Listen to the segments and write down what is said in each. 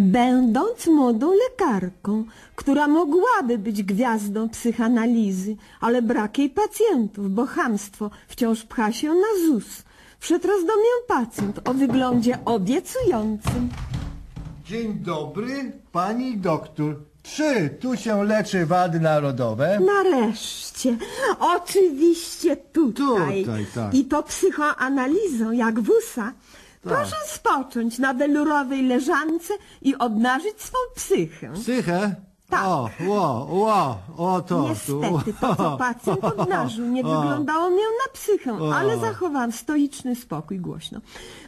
Będąc młodą lekarką, która mogłaby być gwiazdą psychanalizy, ale brak jej pacjentów, bo chamstwo wciąż pcha się na ZUS. Wszedł raz do mnie pacjent o wyglądzie obiecującym. Dzień dobry, pani doktor. Czy tu się leczy wady narodowe? Nareszcie, oczywiście tutaj. Tutaj, tak. I to psychoanalizą, jak wusa. Proszę spocząć na welurowej leżance i obnażyć swą psychę. Psychę? Tak. O, ło, ło, o to. Niestety, to co pacjent obnażył nie wyglądało mię na psychę, ale zachowałam stoiczny spokój głośno.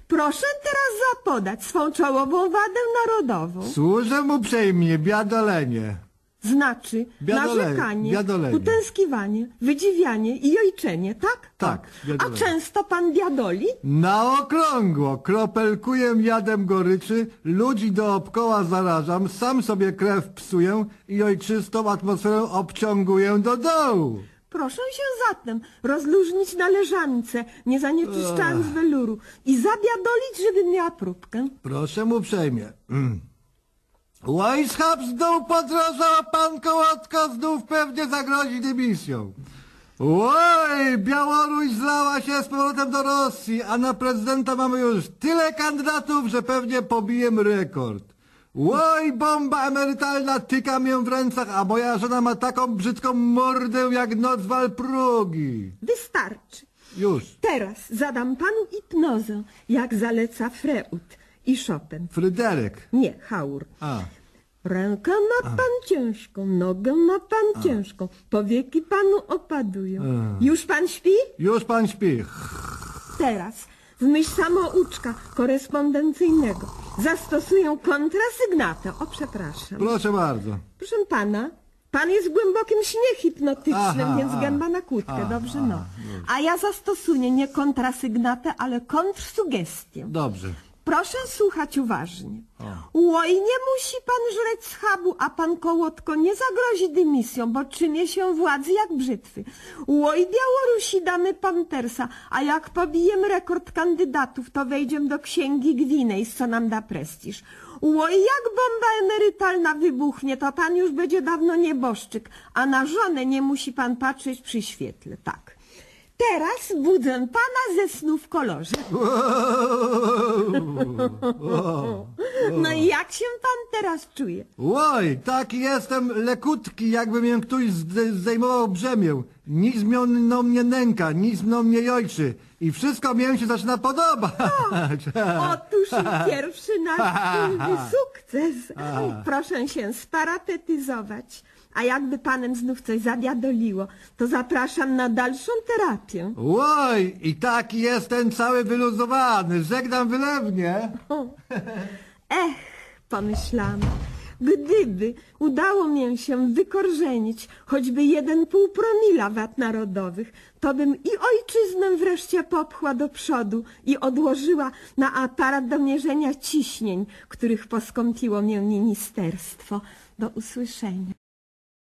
Proszę teraz zapodać swą czołową wadę narodową. Służę mu uprzejmie, biadolenie. Znaczy Biadolenie, narzekanie, biadolenie. utęskiwanie, wydziwianie i ojczenie, tak? Tak, A często pan biadoli? Na okrągło, kropelkuję jadem goryczy, ludzi dookoła zarażam, sam sobie krew psuję i ojczystą atmosferę obciąguję do dołu. Proszę się zatem rozluźnić na leżance, nie zanieczyszczając weluru i zabiadolić, żebym miała próbkę. Proszę uprzejmie. Mm. Weishap znów podrożał, a pan Kołotka znów pewnie zagrozi dymisją. Oj, Białoruś zlała się z powrotem do Rosji, a na prezydenta mamy już tyle kandydatów, że pewnie pobijem rekord. Oj, bomba emerytalna tyka mię w rękach, a moja żona ma taką brzydką mordę jak noc Walprugi. Wystarczy. Już. Teraz zadam panu hipnozę, jak zaleca Freud i Chopin. Fryderyk. Nie, Haur. A. Rękę ma pan ciężką, nogę ma pan ciężką, powieki panu opadują. Już pan śpi? Już pan śpi. Teraz, w myśl samouczka korespondencyjnego, zastosuję kontrasygnatę. O, przepraszam. Proszę bardzo. Proszę pana, pan jest w głębokim śnie hipnotycznym, Aha, więc a. gęba na kłódkę, A, dobrze a, no. A ja zastosuję nie kontrasygnatę, ale kontrsugestię. Dobrze. Proszę słuchać uważnie. Oj, nie musi pan żreć schabu, a pan Kołotko nie zagrozi dymisją, bo trzymie się władzy jak brzytwy. Oj, Białorusi damy pantersa, a jak pobijemy rekord kandydatów, to wejdziemy do księgi Gwinejs, co nam da prestiż. Oj, jak bomba emerytalna wybuchnie, to pan już będzie dawno nieboszczyk, a na żonę nie musi pan patrzeć przy świetle, tak. Teraz budzę pana ze snu w kolorze. No i jak się pan teraz czuje? Oj, taki jestem lekutki, jakby mnie ktoś zde- zdejmował brzemię. Nic mną mnie nęka, nic mną mnie jojczy. I wszystko mnie się zaczyna podobać. Otóż i pierwszy nasz sukces. Proszę się sparapetyzować. A jakby panem znów coś zawiadoliło, to zapraszam na dalszą terapię. Oj, i taki jestem cały wyluzowany. Żegnam wylewnie. Ech, pomyślałam, gdyby udało mi się wykorzenić choćby jeden pół promila wad narodowych, to bym i ojczyznę wreszcie popchła do przodu i odłożyła na aparat do mierzenia ciśnień, których poskąpiło mnie ministerstwo. Do usłyszenia.